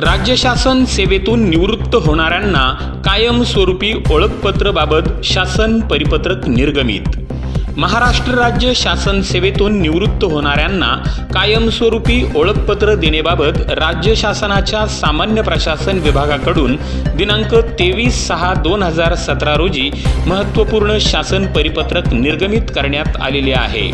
राज्य शासन सेवेतून निवृत्त होणाऱ्यांना कायमस्वरूपी ओळखपत्रबाबत शासन परिपत्रक निर्गमित. महाराष्ट्र राज्य शासन सेवेतून निवृत्त होणाऱ्यांना कायमस्वरूपी ओळखपत्र देण्याबाबत राज्य शासनाच्या सामान्य प्रशासन विभागाकडून दिनांक तेवीस सहा दोन हजार सतरा रोजी महत्त्वपूर्ण शासन परिपत्रक निर्गमित करण्यात आलेले आहे.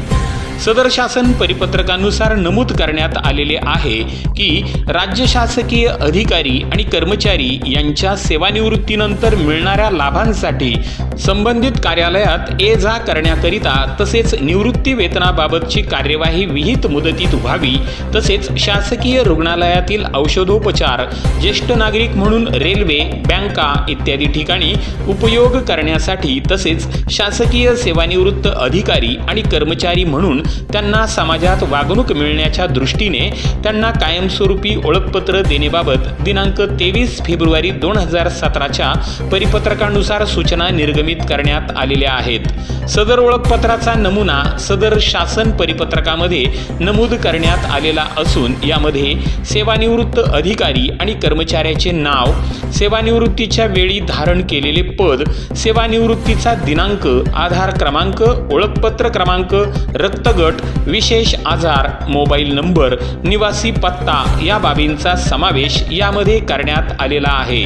सदर शासन परिपत्रकानुसार नमूद करण्यात आलेले आहे की राज्य शासकीय अधिकारी आणि कर्मचारी यांच्या सेवानिवृत्तीनंतर मिळणाऱ्या लाभांसाठी संबंधित कार्यालयात ये जा करण्याकरिता तसेच निवृत्ती वेतनाबाबतची कार्यवाही विहित मुदतीत व्हावी तसेच शासकीय रुग्णालयातील औषधोपचार ज्येष्ठ नागरिक म्हणून रेल्वे बँका इत्यादी ठिकाणी उपयोग करण्यासाठी तसेच शासकीय सेवानिवृत्त अधिकारी आणि कर्मचारी म्हणून त्यांना समाजात वागणूक मिळण्याच्या दृष्टीने त्यांना कायमस्वरूपी ओळखपत्र देण्याबाबत दिनांक तेवीस फेब्रुवारी दोन हजार सतराच्या परिपत्रकानुसार सूचना निर्गमित करण्यात आलेल्या आहेत. सदर ओळखपत्राचा नमुना सदर शासन परिपत्रकामध्ये नमूद करण्यात आलेला असून यामध्ये सेवानिवृत्त अधिकारी आणि कर्मचाऱ्याचे नाव सेवानिवृत्तीच्या वेळी धारण केलेले पद सेवानिवृत्तीचा दिनांक आधार क्रमांक ओळखपत्र क्रमांक रक्तगट विशेष आजार मोबाईल नंबर निवासी पत्ता या बाबींचा समावेश यामध्ये करण्यात आलेला आहे.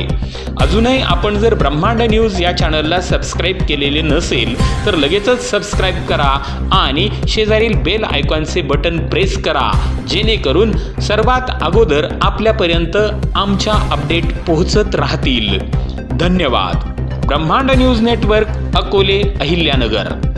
अजूनही आपण जर ब्रह्मांड न्यूज या चॅनलला सबस्क्राईब केलेले नसेल तर लगेचच सबस्क्राईब करा आणि शेजारील बेल आयकॉनचे बटन प्रेस करा जेणेकरून सर्वात अगोदर आपल्यापर्यंत आमच्या अपडेट पोहोचत राहतील. धन्यवाद. ब्रह्मांड न्यूज नेटवर्क अकोले अहिल्यानगर.